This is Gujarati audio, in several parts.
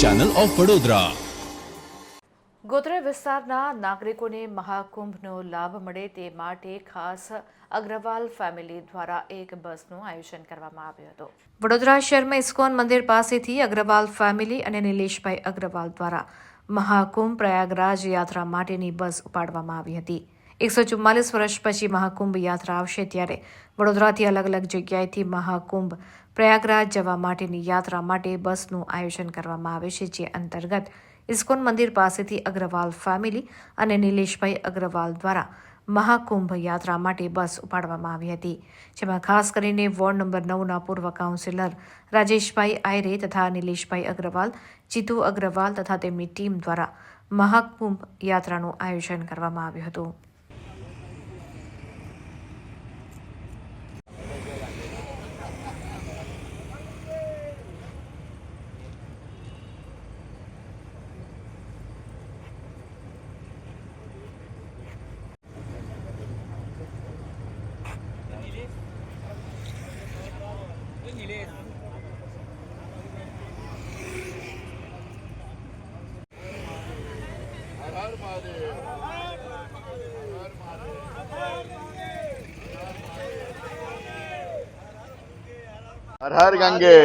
ચેનલ ઓફ વડોદરા ગોધરા વિસ્તારના નાગરિકોને મહાકુંભનો લાભ મળે તે માટે ખાસ અગ્રવાલ ફેમિલી દ્વારા એક બસનું આયોજન કરવામાં આવ્યું હતું. વડોદરા શહેરમાં ઇસ્કોન મંદિર પાસેથી અગ્રવાલ ફેમિલી અને નિલેશભાઈ અગ્રવાલ દ્વારા મહાકુંભ પ્રયાગરાજ યાત્રા માટેની બસ ઉપાડવામાં આવી હતી. એકસો ચુમ્માલીસ વર્ષ પછી મહાકુંભ યાત્રા આવશે ત્યારે વડોદરાથી અલગ અલગ જગ્યાએથી મહાકુંભ પ્રયાગરાજ જવા માટેની યાત્રા માટે બસનું આયોજન કરવામાં આવે છે, જે અંતર્ગત ઇસ્કોન મંદિર પાસેથી અગ્રવાલ ફેમિલી અને નિલેશભાઈ અગ્રવાલ દ્વારા મહાકુંભ યાત્રા માટે બસ ઉપાડવામાં આવી હતી, જેમાં ખાસ કરીને વોર્ડ નંબર નવના પૂર્વ કાઉન્સિલર રાજેશભાઈ આયરે તથા નિલેશભાઈ અગ્રવાલ, જીતુ અગ્રવાલ તથા તેમની ટીમ દ્વારા મહાકુંભ યાત્રાનું આયોજન કરવામાં આવ્યું હતું. હર હર ગંગે.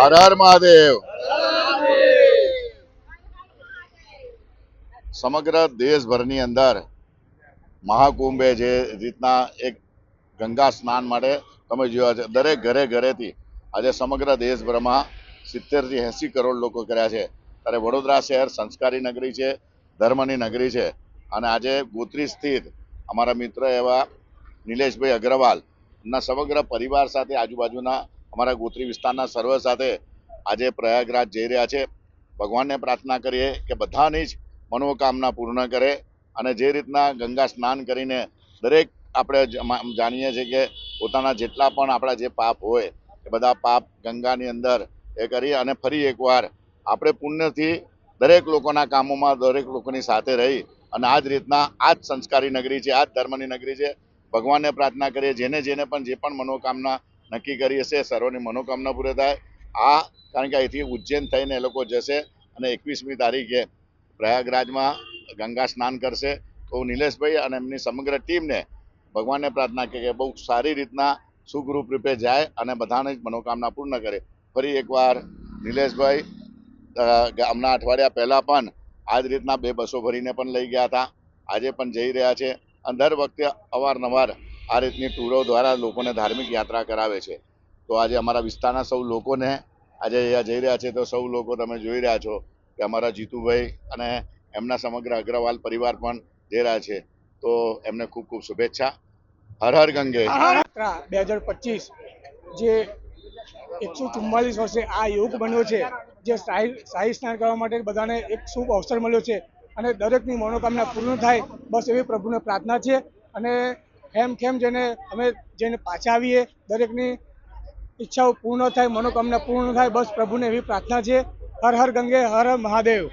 હર હર મહાદેવ. સમગ્ર દેશભરની અંદર મહાકુંભે જે રીતના એક ગંગા સ્નાન માટે તમે જોયા છે દરેક ઘરે ઘરેથી આજે સમગ્ર દેશભરમાં સિત્તેરથી એસી કરોડ લોકો કર્યા છે. ત્યારે વડોદરા શહેર સંસ્કારી નગરી છે ધર્મની નગરી છે. અને આજે ગોત્રી સ્થિત અમારા મિત્ર એવા નિલેશભાઈ અગ્રવાલ ના, સમગ્ર પરિવાર સાથે, આજુબાજુના, અમારા ગોત્રી વિસ્તારના સર્વ સાથે આજે પ્રયાગરાજ જઈ રહ્યા છે. ભગવાનને પ્રાર્થના કરીએ કે બધાની જ મનોકામના પૂર્ણ કરે અને જે રીતના ગંગા સ્નાન કરીને દરેક આપણે જાણીએ છીએ કે પોતાના જેટલા પણ આપણા જે પાપ હોય, એ બધા પાપ ગંગાની અંદર એ કરી અને ફરી એકવાર આપણે પુણ્યથી દરેક લોકોના કામોમાં દરેક લોકોની સાથે રહી અને આ જ રીતના આ જ સંસ્કારી નગરી છે, આ જ ધર્મની નગરી છે. ભગવાનને પ્રાર્થના કરીએ, જેને જેને પણ જે પણ મનોકામના નક્કી કરી હશે, સર્વની મનોકામના પૂરી થાય. આ કારણ કે અહીંથી ઉજ્જૈન થઈને એ લોકો જશે અને એકવીસમી તારીખે પ્રયાગરાજમાં ગંગા સ્નાન કરશે. તો નિલેશભાઈ અને એમની સમગ્ર ટીમને ભગવાનને પ્રાર્થના કરી કે બહુ સારી રીતના સુખરૂપ રૂપે જાય અને બધાને જ મનોકામના પૂર્ણ કરે. ફરી એકવાર નિલેશભાઈ હમણાં અઠવાડિયા પહેલાં પણ આ જ રીતના બે બસો ભરીને પણ લઈ ગયા હતા. આજે પણ જઈ રહ્યા છે. અને દર વખતે અવારનવાર આ રીતની ટૂરો દ્વારા લોકોને ધાર્મિક યાત્રા કરાવે છે. તો આજે અમારા વિસ્તારના સૌ લોકોને, આજે અહીંયા જઈ રહ્યા છે તો સૌ લોકો તમે જોઈ રહ્યા છો કે અમારા જીતુભાઈ અને એમના સમગ્ર અગ્રવાલ પરિવાર પણ જઈ રહ્યા છે. તો એમને ખૂબ ખૂબ શુભેચ્છા. હર હર ગંગે. બે હજાર પચીસ જે એકસો ચુમ્માલીસ વર્ષે આ યોગ બન્યો છે, જે સાહી સ્નાન કરવા માટે બધાને એક શુભ અવસર મળ્યો છે. અને દરેકની મનોકામના પૂર્ણ થાય, બસ એવી પ્રભુને પ્રાર્થના છે. અને હેમ ખેમ જેને અમે જેને પાછા આવીએ, દરેકની ઈચ્છાઓ પૂર્ણ થાય, મનોકામના પૂર્ણ થાય, બસ પ્રભુને એવી પ્રાર્થના છે. હર હર ગંગે, હર મહાદેવ.